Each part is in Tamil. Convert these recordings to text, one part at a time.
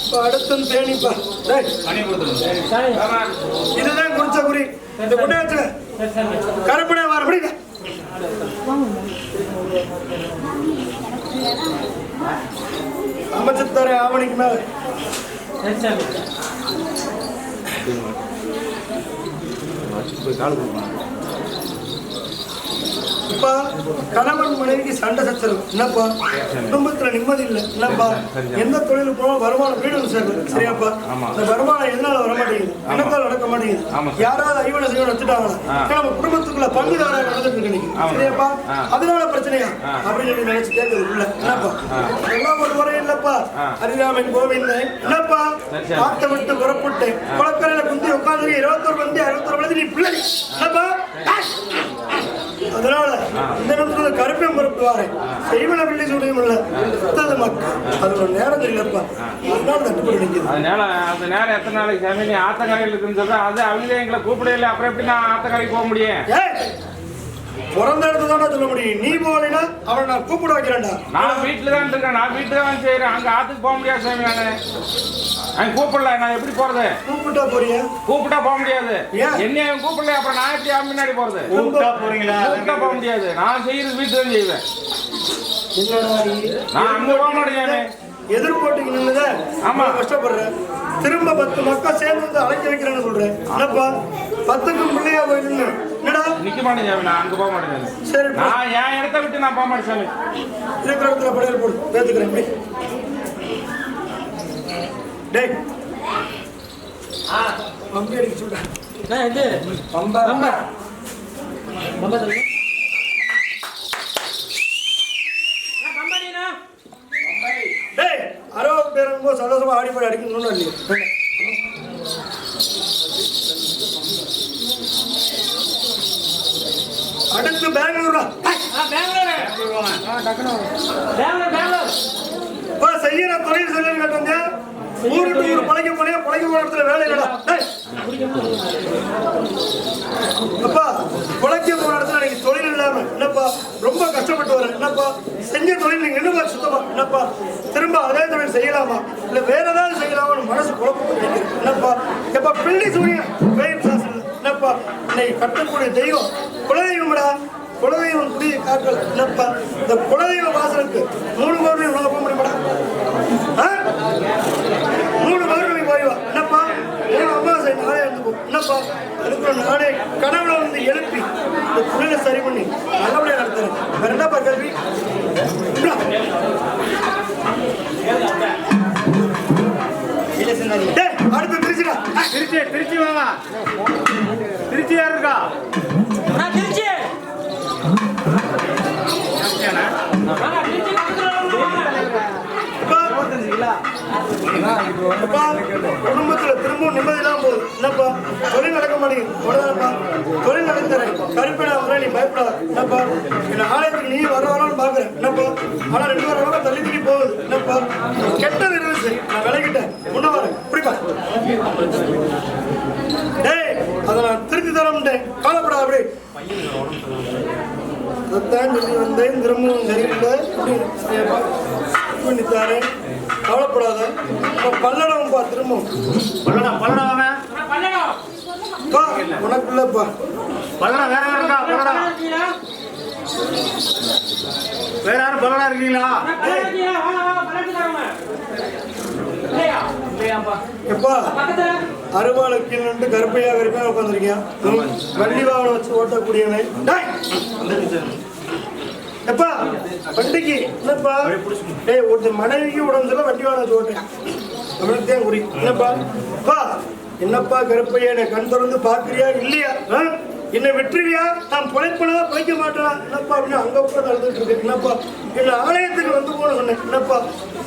இப்ப தேனிப்பா இதுதான் குறிச்ச குறி இந்த குண்டாச்சுல கருப்படை வர முடியுங்க அமைச்சு தர ஆவணிக்கு மேல இப்ப கணவன் மனைவிக்கு சண்டை சச்சரவு. என்னப்பா? குடும்பத்துல நிம்மதி இல்லை. என்னப்பா? எந்த தொழில் போனாலும் வருமானம் வீடு சார். சரியாப்பா? இந்த வருமானம் எதனால வர மாட்டேங்குது? என்னத்தால நடக்க மாட்டேங்குது. யாராவது ஐவன செய்வன வச்சுட்டாங்களா நம்ம குடும்பத்துக்குள்ள பங்குதாரா நடந்துட்டு இருக்கு. சரியாப்பா? அதனால பிரச்சனையா? அப்படின்னு சொல்லி நினைச்சு கேட்குது உள்ள என்னப்பா? எல்லாம் ஒரு முறை இல்லப்பா. ஹரிராமன் கோவிந்தன் என்னப்பா? ஆத்த விட்டு புறப்பட்டு குளக்கரையில குந்தி உட்காந்து இருபத்தொரு வந்து அறுபத்தொரு மணி நீ பிள்ளை. இந்த நேரத்துல கருப்பம் பரப்புவாரு செய்வன பிள்ளை சொல்லியும் இல்ல மக்கள். அது ஒரு நேரம் இல்லப்பா. அதனால தட்டுப்படி அதனால அந்த நேரம் எத்தனை நாளைக்கு சாமி? நீ ஆத்தங்கரையில் இருக்குன்னு சொல்ற அது அவங்க எங்களை கூப்பிடல அப்புறம் எப்படி நான் ஆத்தங்கரைக்கு போக முடியும்? பிறந்த இடத்துல தானே சொல்ல முடியும். நீ போகலைன்னா அவனை நான் கூப்பிட வைக்கிறேன்டா. நான் வீட்டுல தான் இருக்கேன் நான் வீட்டுல தான் செய்யறேன் அங்க ஆத்துக்கு போக முடியாது சாமி நானு. அங்க கூப்பிடல நான் எப்படி போறது? கூப்பிட்டா போறியா? கூப்பிட்டா போக முடியாது. அவன் கூப்பிடல அப்புறம் நான் எப்படி அவன் முன்னாடி போறது? கூப்பிட்டா போறீங்களா? கூப்பிட்டா போக முடியாது. நான் செய்யறது வீட்டுல செய்வேன். நான் அங்க போக மாட்டேன். எதிர்போட்டிக்கு நின்னுத ஆமா. ஆமா கஷ்டப்படுற திரும்ப பத்து மக்கள் சேர்ந்து வந்து அழைக்க வைக்கிறேன்னு சொல்றேன். என்னப்பா? பத்துக்கும் பிள்ளையா போய் நின்னு. என்னடா? நிக்க மாட்டேன் சாமி நான் அங்க போக மாட்டேன். சரி. நான் என் இடத்த விட்டு நான் போக மாட்டேன் சாமி. இருக்கிற இடத்துல படையல் போடு. பேத்துக்கிறேன். போய். டேய் பம்பு அடிக்க சொல்றேன் பம்பா. டேய் அறுபது பேரும் போது சந்தோஷமா ஆடி பாடி அடிக்கணும்னு இல்லையா. அடுத்து பெங்களூரா. இப்போ செய்யற தொழில் சொல்லி கேட்டோங்க ஊருக்கு ஊர் பழைக்க போனே பழைக்க போன இடத்துல வேலை இல்லடா. டேய். அப்பா பழைக்க போன இடத்துல நீங்க தொழில் இல்லாம என்னப்பா? ரொம்ப கஷ்டப்பட்டு வர. என்னப்பா? செஞ்ச தொழில் நீங்க என்னப்பா சுத்தமா. என்னப்பா? திரும்ப அதே தொழில் செய்யலாமா? இல்ல வேற ஏதாவது செய்யலாமான்னு மனசு குழப்பம் என்னப்பா? எப்பா பிள்ளை சூரியன் என்னப்பா? இன்னைக்கு கட்டக்கூடிய தெய்வம். குலதெய்வம்டா. குலதெய்வம் குடிய காற்றல் என்னப்பா இந்த குலதெய்வ வாசலுக்கு மூணு பௌர்ணமி உணவு போக முடியுமாடா? ஆ? மூணு பௌர்ணமி போய்வா என்னப்பா? மூணு அமாவாசை நாளே இருந்து என்னப்பா? அதுக்குள்ள நானே கனவுல வந்து எழுப்பி இந்த தொழிலை சரி பண்ணி நல்லபடியாக நடத்துறேன். வேற என்னப்பா கல்வி குடும்பத்துல திரும்பவும் நிம்மதி இல்லாம போகுது என்னப்பா தொழில் நடக்க மாட்டேங்குது உடனேப்பா தொழில் நடக்க தரேன் வர நீ பயப்படாத என்னப்பா என்ன ஆலயத்துக்கு நீ வர வரணும்னு பாக்குறேன் என்னப்பா ஆனா ரெண்டு வாரம் வர தள்ளி தள்ளி போகுது என்னப்பா கெட்டது இருந்துச்சு நான் விளக்கிட்டேன் முன்ன வரேன் பிடிப்பா டேய் அதை நான் திருத்தி தரமுட்டேன் கவலைப்படாத அப்படி அதைத்தான் சொல்லி வந்தேன். திரும்பவும் சரியில்லை அப்படின்னு சரியாப்பா பண்ணி தரேன் கவலைப்படாத. பல்லடம் பா திரும்பவும் பல்லடா பல்லடா வாங்க பா உனக்குள்ளப்பா. பல்லடா வேற இருக்கா பல்லடா வேற யாரும் பல்லடா இருக்கீங்களா? எப்பா அருவாளுக்கு நின்று கருப்பையா கருப்பையா உட்காந்துருக்கியா வண்டி வாகனம் வச்சு ஓட்டக்கூடியவன். டேய்! எப்பா வண்டிக்கு என்னப்பா? டேய் ஒரு மனைவிக்கு உடம்புல வண்டி வாங்க சொல்றேன் ஓட்டுறேன் அவனுக்கு தான் குறி. என்னப்பா? அப்பா என்னப்பா கருப்பையா என்னை கண் திறந்து பாக்குறியா இல்லையா? ஆ? என்னை விட்டுருவியா? நான் பிழைப்பனா பிழைக்க மாட்டேன்? என்னப்பா அப்படின்னு அங்க கூட நடந்துட்டு இருக்கு. என்னப்பா? என்ன ஆலயத்துக்கு வந்து போன சொன்னேன். என்னப்பா?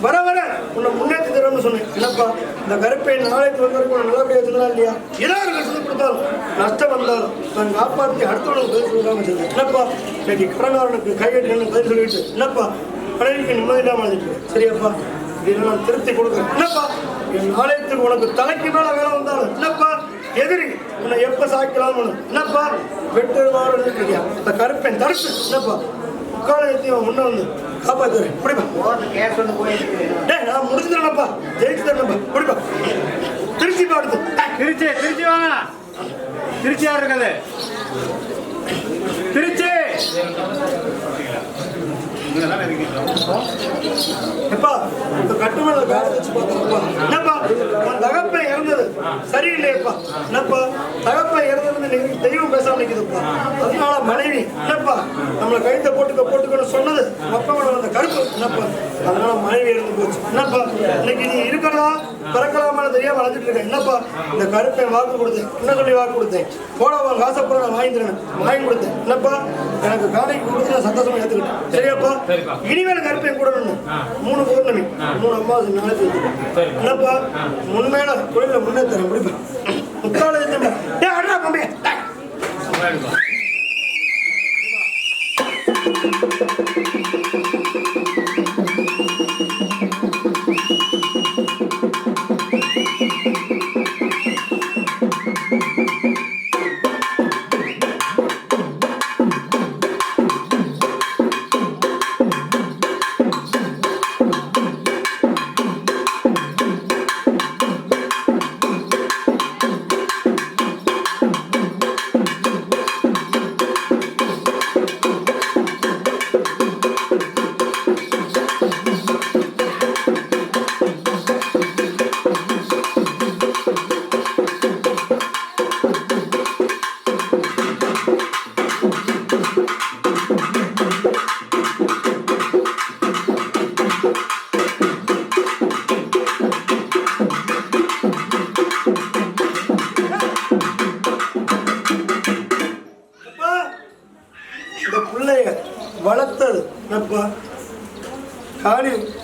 வர வர. உன்னை முன்னேற்றி தரணும்னு சொன்னேன். என்னப்பா இந்த கருப்பை நாளைக்கு வந்தவருக்கு உன்னை நல்லபடியா இல்லையா? ஏதாவது கஷ்டத்தை கொடுத்தாலும் நஷ்டம் வந்தாலும் நான் காப்பாற்றி அடுத்தவனுக்கு பதில் சொல்லாம சொன்னேன் என்னப்பா இன்னைக்கு கடனாரனுக்கு கையெழுத்து பதில் சொல்லிட்டு என்னப்பா மனைவிக்கு நிம்மதி இல்லாமல் அழைச்சிட்டு சரியாப்பா இதெல்லாம் நான் திருத்தி கொடுக்குறேன். என்னப்பா என் ஆலயத்துக்கு உனக்கு தலைக்கு மேலே வேலை வந்தாலும் என்னப்பா எதிரி உன்னை எப்போ சாய்க்கலாம் என்னப்பா வெட்டுவாரம் இந்த கருப்பேன் தடுப்பு என்னப்பா முக்காலத்தையும் முன்ன வந்து காப்பாத்துறேன் பிடிப்பா டேய் நான் முடிச்சு தரேன்ப்பா ஜெயிச்சு தரேன்ப்பா பிடிப்பா திருச்சி பாடுது திருச்சி திருச்சி வாங்க திருச்சி யார் இருக்குது? திருச்சி! எப்பா இந்த கட்டுமலை வேலை வச்சு பார்த்தப்பா என்னப்பா இறந்தது சரியில்லையப்பா. என்னப்பா தகப்பன் இறந்தது இன்னைக்கு தெய்வம் பேசாம நிக்குதுப்பா. அதனால மனைவி என்னப்பா நம்மளை கழுத்தை போட்டுக்க போட்டுக்கன்னு சொன்னது உங்க அப்பா வந்த கருப்பு என்னப்பா? அதனால மனைவி இறந்து போச்சு. என்னப்பா இன்னைக்கு நீ இருக்கிறதா? பிறக்கலாமான்னு தெரியாம வளர்ந்துட்டு இருக்க என்னப்பா இந்த கருப்பை வாக்கு கொடுத்தேன்? என்ன சொல்லி வாக்கு கொடுத்தேன்? போட உன் காசப்புறம் நான் வாங்கி தரேன் வாங்கி கொடுத்தேன். என்னப்பா? எனக்கு காணிக்கு கொடுத்து நான் சந்தோஷமா ஏத்துக்கிட்டேன். சரியாப்பா? இனிமேல் கருப்பை கூடணும் மூணு பௌர்ணமி மூணு அம்மாவாசை நாளைக்கு. என்னப்பா? முன்மேல தொழில முன்னேற்றம் முடிப்பேன்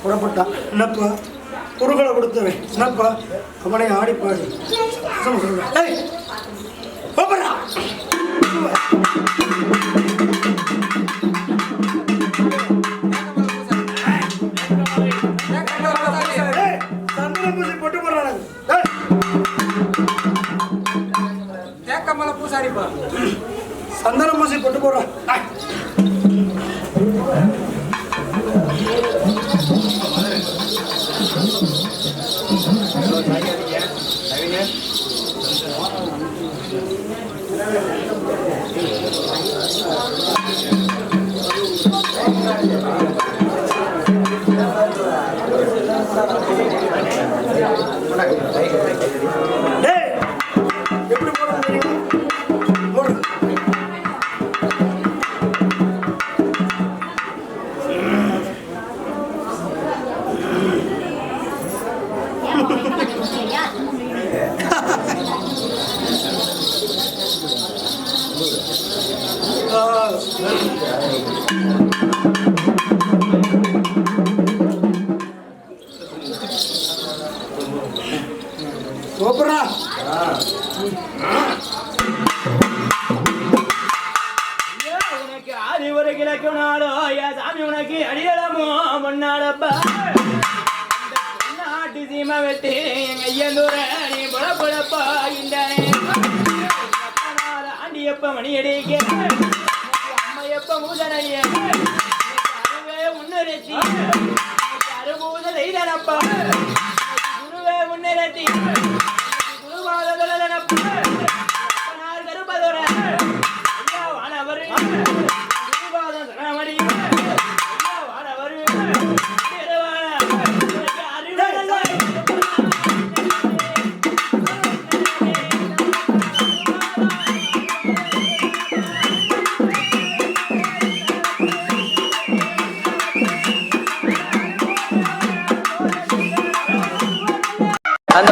புறப்பட்டான் என்னப்பா? குறுகளை கொடுத்தவன். என்னப்பா? அவனை ஆடி பாடி சந்தன பூசி பொட்டு போடுறான். Oh, முன்னாடப்பா நாட்டு சீமை வெட்டி ஐயந்தூர நீ புறப்படப்பா இந்த ஆண்டியப்ப மணி அடிக்க அம்மையப்ப மூதனைய அருவே அறுபூத செய்தனப்பா